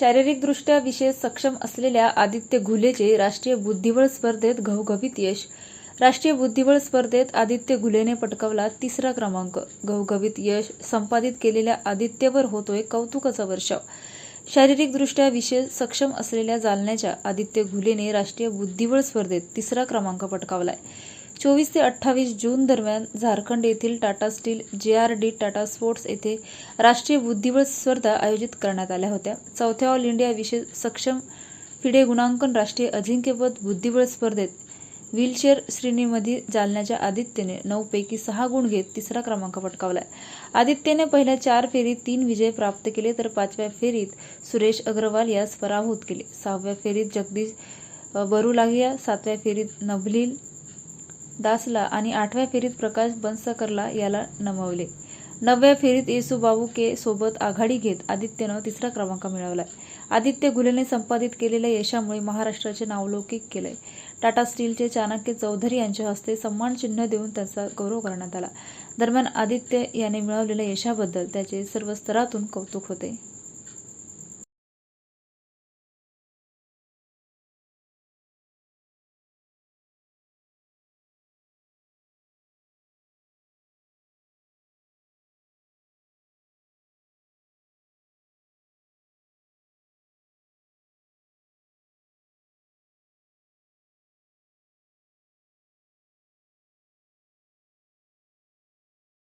शारीरिकदृष्ट्या विशेष सक्षम असलेल्या आदित्य घुलेचे राष्ट्रीय बुद्धिबळ स्पर्धेत घवघवीत यश. राष्ट्रीय बुद्धिबळ स्पर्धेत आदित्य घुलेने पटकावला तिसरा क्रमांक. घवघवीत यश संपादित केलेल्या आदित्यवर होतोय कौतुकाचा वर्षाव. शारीरिकदृष्ट्या विशेष सक्षम असलेल्या जालन्याच्या आदित्य घुलेने राष्ट्रीय बुद्धिबळ स्पर्धेत तिसरा क्रमांक पटकावलाय. चोवीस ते अठ्ठावीस जून दरम्यान झारखंड येथील Tata steel J R D Tata sports येथे राष्ट्रीय बुद्धिबळ स्पर्धा आयोजित करण्यात आल्या होत्या. चौथ्या ऑल इंडिया विशेष सक्षम फिडे गुणांकन राष्ट्रीय अजिंक्यपद बुद्धिबळ स्पर्धेत व्हीलचेअर श्रेणीमध्ये जालन्याच्या आदित्यने नऊपैकी सहा गुण घेत तिसरा क्रमांक पटकावलाय. आदित्यने पहिल्या चार फेरीत तीन विजय प्राप्त केले तर पाचव्या फेरीत सुरेश अग्रवाल यास पराभूत केले. सहाव्या फेरीत जगदीश बरुलागिया सातव्या फेरीत नभलील दासला आणि आठव्या फेरीत प्रकाश बनसकरला याला नमवले. नवव्या फेरीत येसुबाबू के सोबत आघाडी घेत आदित्यनं तिसरा क्रमांक मिळवलाय आदित्य गुलेने संपादित केलेल्या यशामुळे महाराष्ट्राचे नावलौकिक केलंय. टाटा स्टीलचे चाणक्य चौधरी यांच्या हस्ते सन्मान चिन्ह देऊन त्यांचा गौरव करण्यात आला. दरम्यान आदित्य याने मिळवलेल्या यशाबद्दल त्याचे सर्व स्तरातून कौतुक होते.